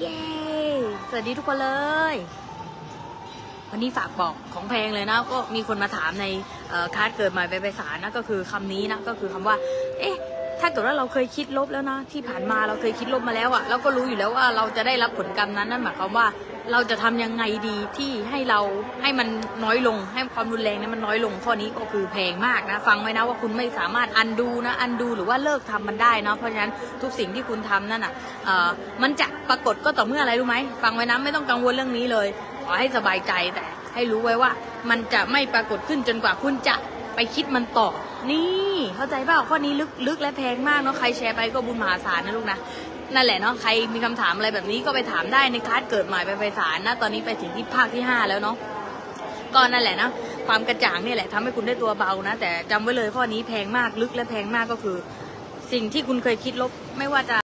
เย้ สวัสดีทุกคนเลย วันนี้ฝากบอกของแพงเลยนะ ก็มีคนมาถามในคาร์ดเกิดใหม่ไปไปสารนะ ก็คือคำนี้นะ ก็คือคำว่า เอ๊ะ ถ้าเกิดว่าเราเคยคิดลบแล้วนะ ที่ผ่านมาเราเคยคิดลบมาแล้วอะเราก็รู้อยู่แล้วว่าเราจะได้รับผลกรรมนั้น นั่นหมายความว่า เราจะทำยังไงดีที่ให้เราให้มันน้อยลง ให้ความรุนแรงนั้นมันน้อยลงข้อนี้ก็คือแพงมากนะ ฟังไว้นะว่าคุณไม่สามารถอันดูนะอันดูหรือว่าเลิกทำมันได้นะเพราะฉะนั้นทุกสิ่งที่คุณทำนั่นอะมันจะปรากฏก็ต่อเมื่ออะไรรู้ไหมฟังไว้นะไม่ต้องกังวลเรื่องนี้เลยขอให้สบายใจแต่ให้รู้ไว้ว่า มันจะไม่ปรากฏขึ้นจนกว่าคุณจะไปคิดมันต่อ นี่ เข้าใจเปล่าข้อนี้ลึกลึกและแพงมากเนาะใครแชร์ไปก็บุญมหาศาลนะลูกนะ นั่นแหละเนาะใครมีคำถามอะไรแบบนี้ก็ไปถามได้ในคลาสเกิดใหม่ไปไฟสารนะตอนนี้ไปถึงที่ภาคที่ห้าแล้วเนาะก็นั่นแหละนะความกระจ่างนี่แหละทำให้คุณได้ตัวเบานะ แต่จำไว้เลยข้อนี้แพงมากลึกและแพงมากก็คือ สิ่งที่คุณเคยคิดลบไม่ว่าจะ